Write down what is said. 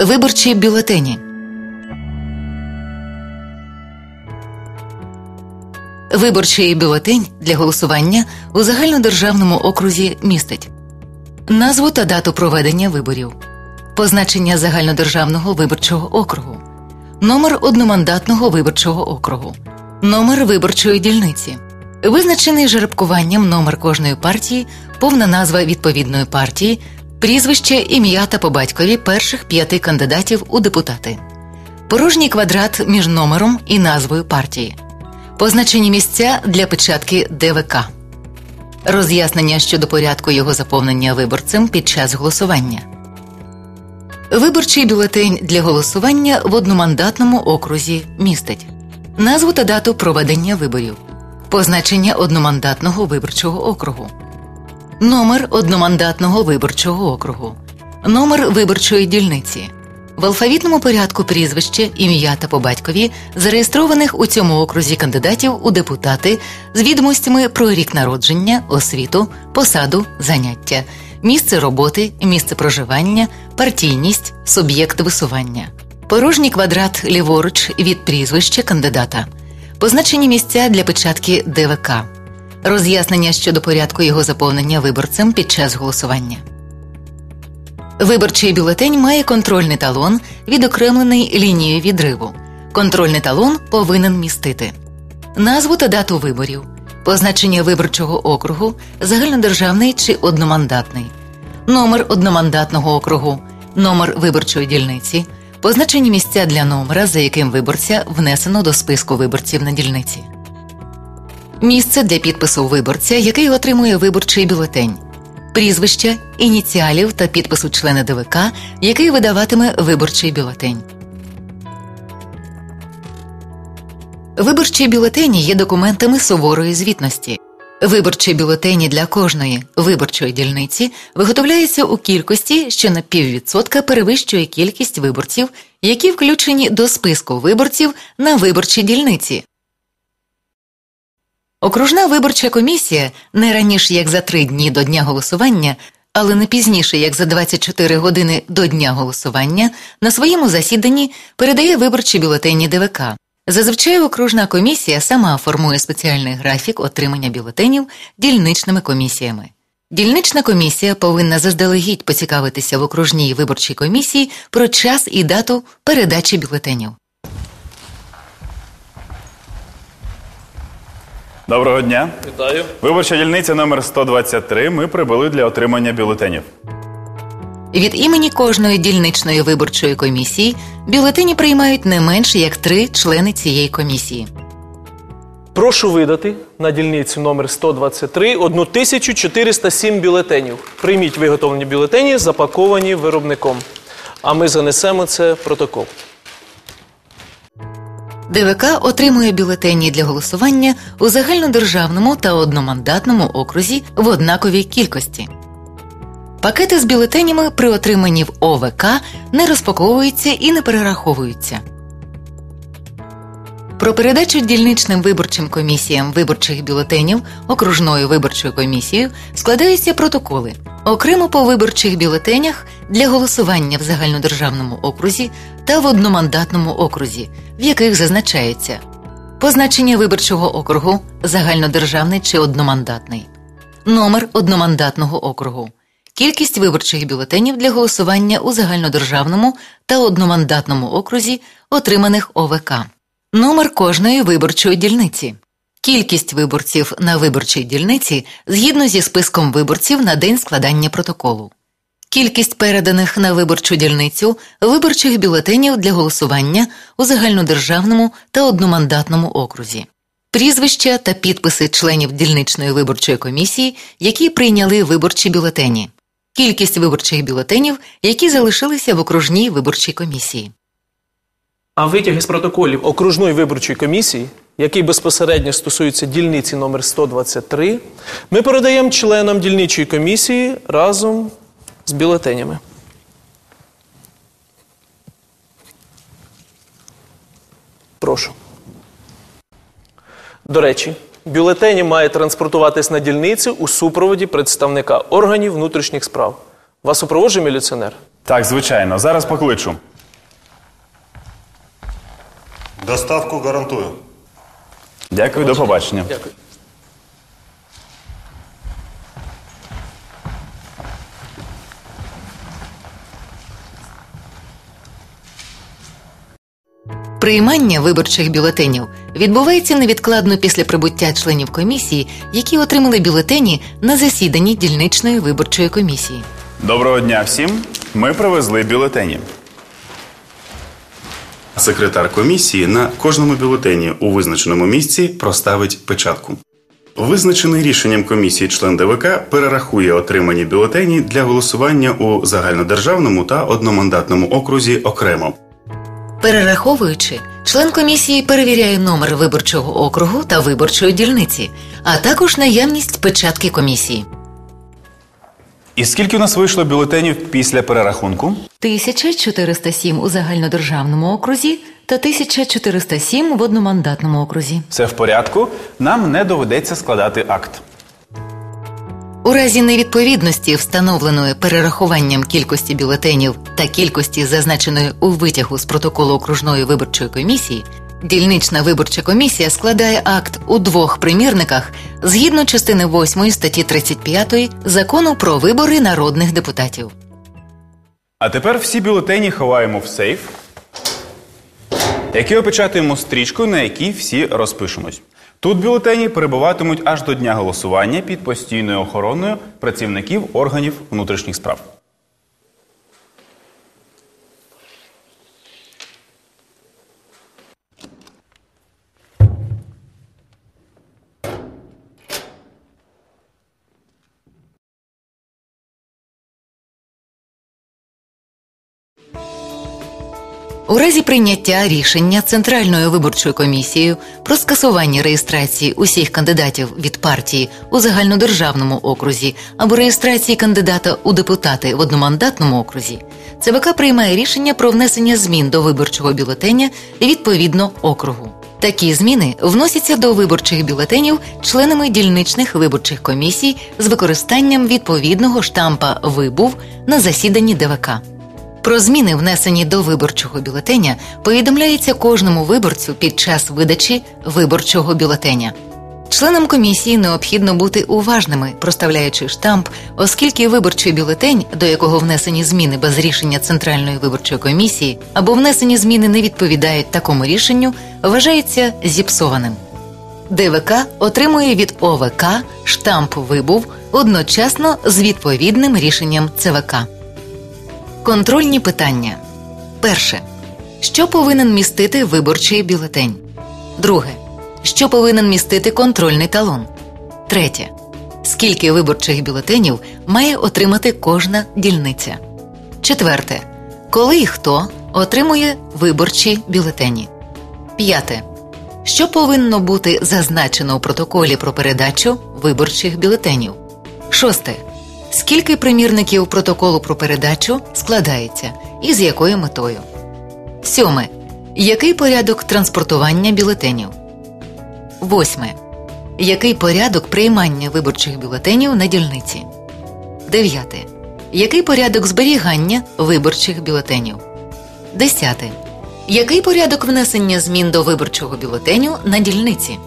Виборчі бюлетені. Виборчий бюлетень для голосування у загальнодержавному окрузі містить назву та дату проведення виборів, позначення загальнодержавного виборчого округу, номер одномандатного виборчого округу, номер виборчої дільниці, визначений жеребкуванням номер кожної партії, повна назва відповідної партії, прізвище, ім'я та по батькові перших п'яти кандидатів у депутати, порожній квадрат між номером і назвою партії, позначені місця для печатки ДВК. Роз'яснення щодо порядку його заповнення виборцем під час голосування. Виборчий бюлетень для голосування в одномандатному окрузі містить назву та дату проведення виборів, позначення одномандатного виборчого округу, номер одномандатного виборчого округу, номер виборчої дільниці, в алфавітному порядку прізвище, ім'я та по батькові зареєстрованих у цьому окрузі кандидатів у депутати з відомостями про рік народження, освіту, посаду, заняття, місце роботи, місце проживання, партійність, суб'єкт висування, порожній квадрат ліворуч від прізвища кандидата, позначені місця для печатки ДВК, роз'яснення щодо порядку його заповнення виборцем під час голосування. Виборчий бюлетень має контрольний талон, відокремлений лінією відриву. Контрольний талон повинен містити назву та дату виборів, позначення виборчого округу, загальнодержавний чи одномандатний, номер одномандатного округу, номер виборчої дільниці, позначені місця для номера, за яким виборця внесено до списку виборців на дільниці, місце для підпису виборця, який отримує виборчий бюлетень прізвища, ініціалів та підпису члена ДВК, який видаватиме виборчий бюлетень. Виборчі бюлетені є документами суворої звітності. Виборчі бюлетені для кожної виборчої дільниці виготовляються у кількості, що на піввідсотка перевищує кількість виборців, які включені до списку виборців на виборчій дільниці. Окружна виборча комісія не раніше як за три дні до дня голосування, але не пізніше як за 24 години до дня голосування, на своєму засіданні передає виборчі бюлетені ДВК. Зазвичай окружна комісія сама формує спеціальний графік отримання бюлетенів дільничними комісіями. Дільнична комісія повинна заздалегідь поцікавитися в окружній виборчій комісії про час і дату передачі бюлетенів. Доброго дня. Вітаю. Виборча дільниця номер 123. Ми прибули для отримання бюлетенів. Від імені кожної дільничної виборчої комісії бюлетені приймають не менше як три члени цієї комісії. Прошу видати на дільницю номер 123 1407 бюлетенів. Прийміть виготовлені бюлетені, запаковані виробником. А ми занесемо це в протокол. ДВК отримує бюлетені для голосування у загальнодержавному та одномандатному окрузі в однаковій кількості. Пакети з бюлетенями при отриманні в ОВК не розпаковуються і не перераховуються. Про передачу дільничним виборчим комісіям виборчих бюлетенів окружною виборчою комісією складаються протоколи окремо по виборчих бюлетенях для голосування в загальнодержавному окрузі та в одномандатному окрузі, в яких зазначається позначення виборчого округу загальнодержавний чи одномандатний, номер одномандатного округу, кількість виборчих бюлетенів для голосування у загальнодержавному та одномандатному окрузі, отриманих ОВК, номер кожної виборчої дільниці. Кількість виборців на виборчій дільниці згідно зі списком виборців на день складання протоколу, кількість переданих на виборчу дільницю виборчих бюлетенів для голосування у загальнодержавному та одномандатному окрузі, прізвища та підписи членів дільничної виборчої комісії, які прийняли виборчі бюлетені, кількість виборчих бюлетенів, які залишилися в окружній виборчій комісії. А витяги з протоколів окружної виборчої комісії, який безпосередньо стосується дільниці номер 123, ми передаємо членам дільничої комісії разом з бюлетенями. Прошу. До речі, бюлетені мають транспортуватись на дільницю у супроводі представника органів внутрішніх справ. Вас супроводжує міліціонер? Так, звичайно, зараз покличу. Доставку гарантую. Дякую, до побачення. Дякую. Приймання виборчих бюлетенів відбувається невідкладно після прибуття членів комісії, які отримали бюлетені на засіданні дільничної виборчої комісії. Доброго дня всім. Ми привезли бюлетені. Секретар комісії на кожному бюлетені у визначеному місці проставить печатку. Визначений рішенням комісії член ДВК перерахує отримані бюлетені для голосування у загальнодержавному та одномандатному окрузі окремо. Перераховуючи, член комісії перевіряє номер виборчого округу та виборчої дільниці, а також наявність печатки комісії. І скільки у нас вийшло бюлетенів після перерахунку? 1407 у загальнодержавному окрузі та 1407 в одномандатному окрузі. Все в порядку. Нам не доведеться складати акт. У разі невідповідності, встановленої перерахуванням кількості бюлетенів та кількості, зазначеної у витягу з протоколу окружної виборчої комісії, дільнична виборча комісія складає акт у двох примірниках згідно частини 8 статті 35 закону про вибори народних депутатів. А тепер всі бюлетені ховаємо в сейф, який опечатуємо стрічкою, на якій всі розпишемось. Тут бюлетені перебуватимуть аж до дня голосування під постійною охороною працівників органів внутрішніх справ. У разі прийняття рішення Центральною виборчою комісією про скасування реєстрації усіх кандидатів від партії у загальнодержавному окрузі або реєстрації кандидата у депутати в одномандатному окрузі, ЦВК приймає рішення про внесення змін до виборчого бюлетеня відповідно округу. Такі зміни вносяться до виборчих бюлетенів членами дільничних виборчих комісій з використанням відповідного штампа Вибув на засіданні ДВК. Про зміни, внесені до виборчого бюлетеня, повідомляється кожному виборцю під час видачі виборчого бюлетеня. Членам комісії необхідно бути уважними, проставляючи штамп, оскільки виборчий бюлетень, до якого внесені зміни без рішення Центральної виборчої комісії, або внесені зміни не відповідають такому рішенню, вважається зіпсованим. ДВК отримує від ОВК штамп вибув одночасно з відповідним рішенням ЦВК. Контрольні питання. Перше. Що повинен містити виборчий бюлетень? Друге. Що повинен містити контрольний талон? Третє. Скільки виборчих бюлетенів має отримати кожна дільниця? Четверте. Коли і хто отримує виборчі бюлетені? П'яте. Що повинно бути зазначено у протоколі про передачу виборчих бюлетенів? Шосте. Скільки примірників протоколу про передачу складається і з якою метою? Сьоме. Який порядок транспортування бюлетенів? Восьме. Який порядок приймання виборчих бюлетенів на дільниці? Дев'яте. Який порядок зберігання виборчих бюлетенів? Десяте. Який порядок внесення змін до виборчого бюлетеню на дільниці?